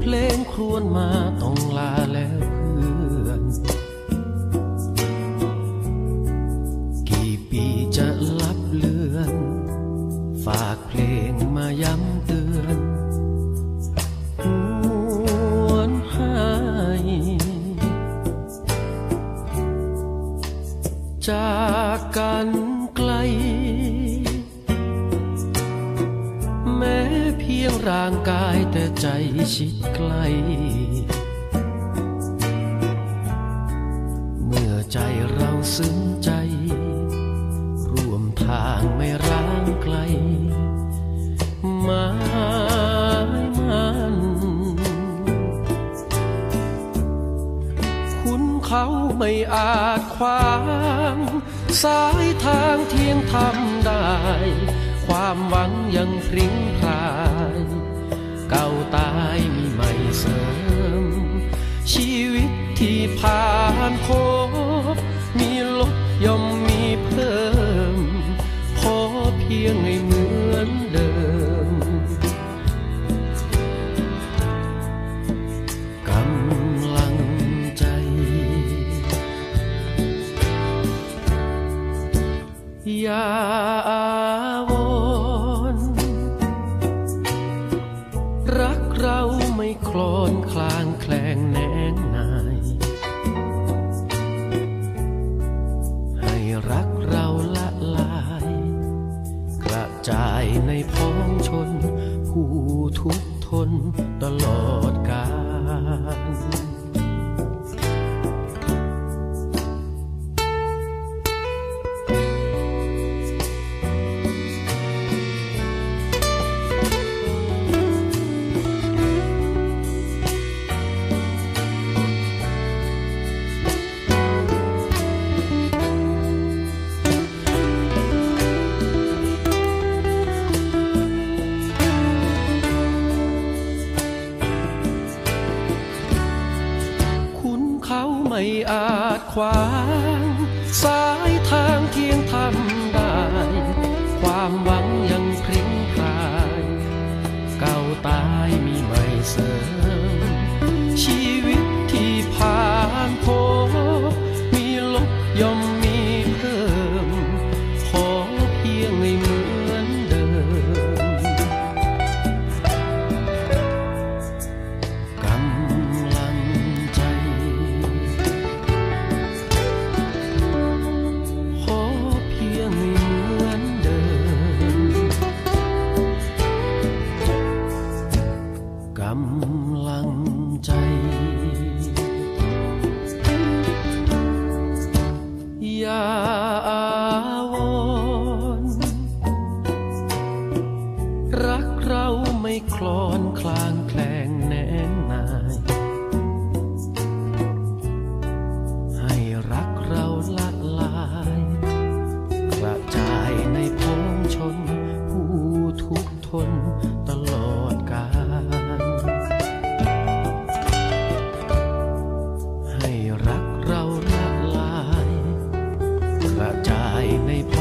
เพลงครวนมาต้องลาแล้วเพื่อน กี่ปีจะลับเลือน ฝากเพลงมาย้ำเตือนวนหายจากกันไกล พียงร่างกายแต่ใจชิดใกล้ เมื่อใจเราซึ้งใจ ร่วมทางไม่ร้างไกลหมายมันคุณเขาไม่อาจขวางสายทางเที่ยงทำได้ ความหวังยังพริ้งพราย เก่าตายมีใหม่เสริม ชีวิตที่ผ่านพบ มีลดย่อมมีเพิ่มขอเพียงให้เหมือนเดิม กำลังใจ อย่า รักเราไม่โคลนคลางแคลงแนงนาย ให้รักเราละลาย กระจายในพ้องชน ผู้ทุกทนตลอดกาลาดขวางสายทางเที่ยงทำได้ ความหวังยังพริ้งพราย เก่าตายมีใหม่เสริม รักเราไม่คลอนคลางแคลงแนงนายให้รักเราละลายกระจายในพงชน ผู้ทุกทนตลอดกาลให้รักเราละลายกระจายในพ